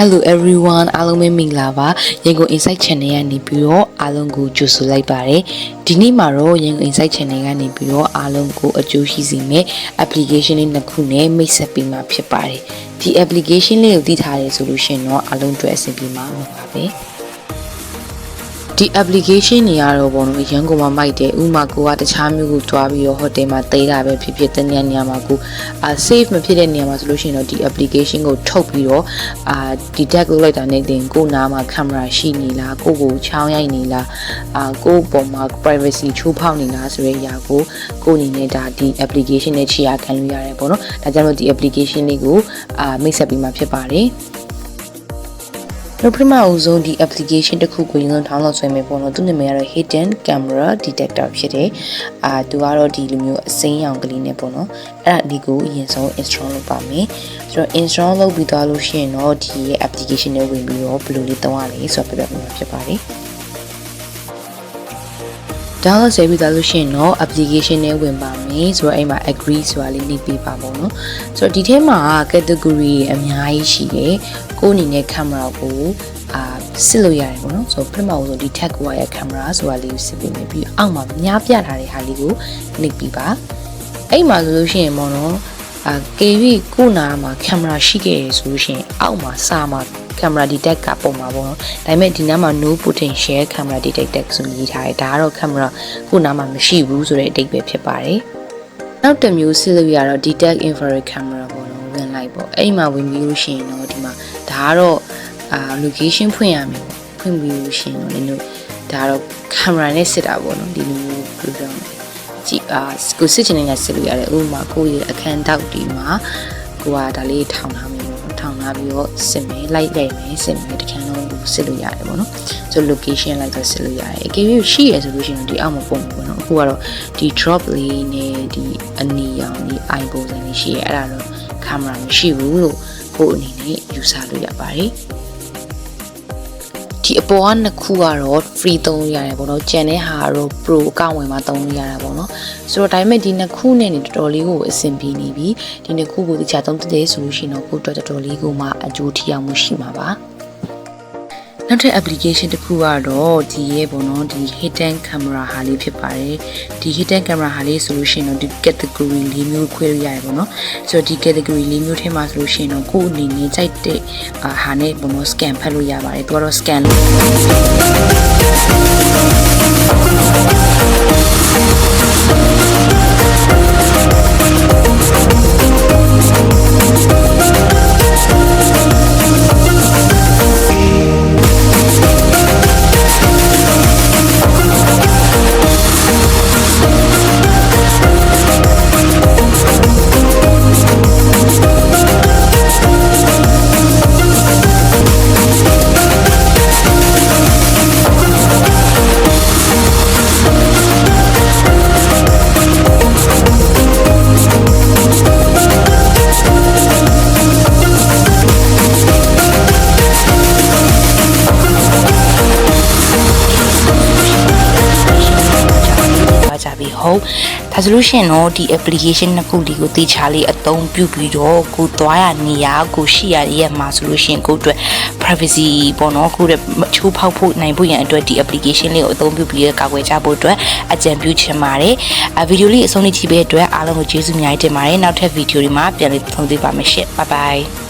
Hello everyone အားလုံးပဲမင်္ဂလာပါရန်ကုန် Insight Channel ကနေပြီးတော့အားလုံးကိုကြိုဆိုလိုက်ပါတယ်ဒီနေ့မှာတော့ရန်ကုန် Insight Channel ကနေပြီးတော့အားလုံးကိုအကျိုးရှိစေမယ့် application လေးနှစ်ခုနဲ့မိတ်ဆက်ပေးမှာဖြစ်ပါတယ်ဒီ application လေးကိုသိထားရဲဆိုလို့ရှိရင်တော့အားလုံးအတွက်အဆင်ပြေမှာပါပဲ ဒီ application တွေကတော့ဘောနော်ရန်ကုန်မှာမိုက်တယ်ဥမာကိုကတခြားမျိုးကိုတွားပြီးတော့ဟိုတယ်မှာတိတ်တာပဲဖြစ်ဖြစ်တနေနေရာမှာကိုအာ save မဖြစ်တဲ့နေရာမှာဆိုလို့ရှိရင်တော့ဒီ application ကိုထုတ်ပြီးတော့အာ detect လုပ်လိုက်တာနဲ့တင်ကိုနားမှာ camera ရှိနေလားကိုကိုချောင်းရိုက်နေလားအာကိုပေါ်မှာ privacy ချိုးဖောက်နေလားဆိုတဲ့အရာကိုကိုအနေနဲ့ဒါဒီ application နဲ့ခြေရာခံလို့ရတယ်ပေါ့နော်ဒါကြောင့်လို့ဒီ application လေးကိုအာမိတ်ဆက်ပြီးမှဖြစ်ပါတယ် နောက်ပထမအဆုံးဒီ application တစ်ခုကိုရင်ဆုံး download ဆွဲမယ်ပေါ့နော်သူနာမည်ကတော့ hidden camera detector ဖြစ်တယ်အာသူကတော့ဒီလိုမျိုးအစိမ်းရောင်ကလေးနဲ့ပေါ့နော်အဲ့ဒါဒီကိုအရင်ဆုံး install လုပ်ပါမယ်ဆိုတော့ install လုပ်ပြီးသွားလို့ရှိရင်တော့ဒီရဲ့ application နဲ့ဝင်ပြီးတော့ဘယ်လိုလေးသုံးရလဲဆိုတော့ပြပြမှာဖြစ်ပါတယ် download ဆဲပြီးသားလို့ရှိရင်တော့ application နဲ့ဝင်ပါမယ်ဆိုတော့အဲ့မှာ agree ဆိုတာလေးနှိပ်ပေးပါပေါ့နော်ဆိုတော့ဒီထဲမှာ category အများကြီးရှိတယ်ကိုယ့်အနေနဲ့ camera ကိုအာစစ်လို့ရတယ်ပေါ့နော်ဆိုတော့ပထမဆုံးဒီ tag wire camera ဆိုတာလေးကိုစစ်ပေးမယ်ပြီးအောက်မှာများပြထားတဲ့ဟာလေးကိုနှိပ်ပေးပါအဲ့မှာဆိုလို့ရှိရင်ပေါ့နော်အာကေဗီကိုနာမှာကင်မရာရှိခဲ့ရဆိုလို့ရှိရင်အောက်မှာစာမှာ ကင်မရာ detect ကပုံမှာပေါ့နော်ဒါပေမဲ့ဒီနားမှာ no potential camera detector ဆိုရေးထားတယ်ဒါကတော့ကင်မရာကိုနားမှာမရှိဘူးဆိုတဲ့အဓိပ္ပာယ်ဖြစ်ပါတယ်နောက်တစ်မျိုးစစ်လို့ရတော့ detect infrared camera ပေါ့နော်ဝင်လိုက်ပေါ့အဲ့မှာဝင်ပြီးလို့ရှိရင်တော့ဒီမှာဒါကတော့အာ location ဖွင့်ရမယ်ပေါ့ဖွင့်ပြီးလို့ရှိရင်တော့လည်းတို့ဒါကတော့ကင်မရာနဲ့စစ်တာပေါ့နော်ဒီလိုမျိုး program ကြည့်အာကိုစစ်ချင်နေတဲ့စစ်လို့ရတယ်ဥပမာကိုယ့်ရဲ့အခန်းတောက်ဒီမှာကိုကဒါလေးထောင်ထားမယ်ပေါ့ ထောင်ထားပြီးတော့စစ်မယ်လိုက်လိုက်မယ်စစ်မယ်တခါလုံးကိုစစ်လို့ရတယ်ပေါ့နော်ဆို location လိုက်တော့စစ်လို့ရတယ်အကယ်၍ရှိရဆိုလို့ရှိရင်ဒီအောက်မှာပုံပေါ့နော်အခုကတော့ဒီ drop လေးနဲ့ဒီအနီရောင်ဒီ eye ပုံစံလေးရှိရအဲ့ဒါတော့ camera မရှိဘူးလို့ကိုအနေနဲ့ယူဆလို့ရပါတယ် ဒီအပေါ်ကနှစ်ခုကတော့ free သုံးလို့ရတယ်ပေါ့နော်ကျန်တဲ့ဟာကတော့ pro အကောင့်ဝင်မှာသုံးလို့ရတာပေါ့နော်ဆိုတော့ဒါပေမဲ့ဒီနှစ်ခုနဲ့နေတော်တော်လေးကိုအဆင်ပြေနေပြီဒီနှစ်ခုကိုတခြားသုံးတဲ့ဆိုလို့ရှိရင်တော့ကိုတော်တော်လေးကိုမှအကျိုးထိရောက်မှုရှိမှာပါ နောက်ထပ် application တစ်ခုကတော့ဒီရဲ့ပေါ့နော်ဒီ hidden camera ဟာလေးဖြစ်ပါတယ်ဒီ hidden camera ဟာလေးဆိုလို့ရှိရင်တော့ဒီ category ၄မျိုးခွဲလို့ရတယ်ပေါ့နော်ဆိုတော့ဒီ category ၄မျိုးထဲမှာဆိုလို့ရှိရင်တော့ကိုယ်အနေနဲ့ကြိုက်တဲ့အာဟာနဲ့ပေါ့နော် scan ဖတ်လို့ရပါတယ်သူကတော့ scan လို့ ဟုတ်ဒါဆိုလို့ရှိရင်တော့ဒီ application နှစ်ခုလေးကိုတေချာလေးအသုံးပြုပြီးတော့ကိုသွားရနေရကိုရှိရရဲ့မှာဆိုလို့ရှိရင်ကိုအတွက် privacy ပေါ့နော်ကိုရဲ့ချိုးဖောက်ဖို့နိုင်ဖို့ရန်အတွက်ဒီ application လေးကိုအသုံးပြုပြီးကာကွယ်ကြဖို့အတွက်အကြံပြုချင်ပါတယ်အဗီဒီယိုလေးအဆုံးထိကြည့်ပေးတဲ့အတွက်အားလုံးကိုကျေးဇူးအများကြီးတင်ပါတယ်နောက်ထပ်ဗီဒီယိုတွေမှာပြန်လည်ဆုံတွေ့ပါမယ်ရှင့် bye bye